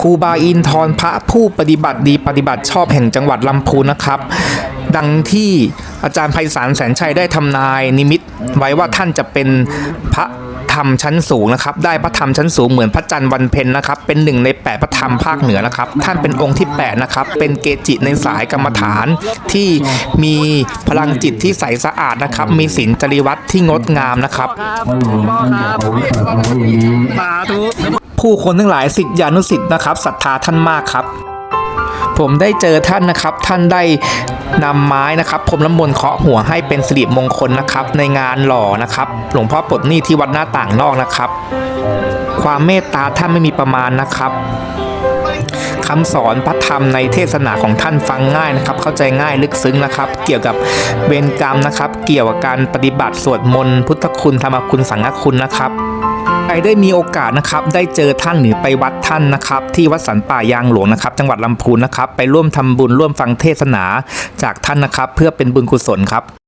ครูบาอินทร์พระผู้ปฏิบัติดีปฏิบัติชอบแห่งจังหวัดลำพูนนะครับ ดังที่อาจารย์ไพศาลแสนชัยได้ทำนายนิมิตไว้ว่าท่านจะเป็นพระธรรมชั้นสูงนะครับ ได้พระธรรมชั้นสูงเหมือนพระจันทร์วันเพ็ญนะครับ เป็นหนึ่งในแปดพระธรรมภาคเหนือนะครับ ท่านเป็นองค์ที่แปดนะครับ เป็นเกจิในสายกรรมฐานที่มีพลังจิตที่ใสสะอาดนะครับ มีศีลจริวัตรที่งดงามนะครับสาธุ ผู้คนทั้งหลายสิทธิานุสิทธิ์นะครับศรัทธาท่านมากครับ ผมได้เจอท่านนะครับ ท่านได้นำไม้นะครับพรมน้ำมนต์เคาะหัวให้เป็นสิริมงคลนะครับ ในงานหล่อนะครับ หลวงพ่อปลดหนี้ที่วัดหน้าต่างนอกนะครับ ความเมตตาท่านไม่มีประมาณนะครับคำสอนพระธรรมในเทศนาของท่านฟังง่ายนะครับ เข้าใจง่ายลึกซึ้งนะครับ เกี่ยวกับเวรกรรมนะครับ เกี่ยวกับการปฏิบัติสวดมนต์พุทธคุณธรรมคุณสังฆคุณนะครับ ได้มีโอกาสนะครับได้เจอท่านหรือไปวัดท่านนะครับ ที่วัดสันป่ายางหลวงนะครับ จังหวัดลำพูนนะครับ ไปร่วมทำบุญร่วมฟังเทศนาจากท่านนะครับ เพื่อเป็นบุญกุศลครับ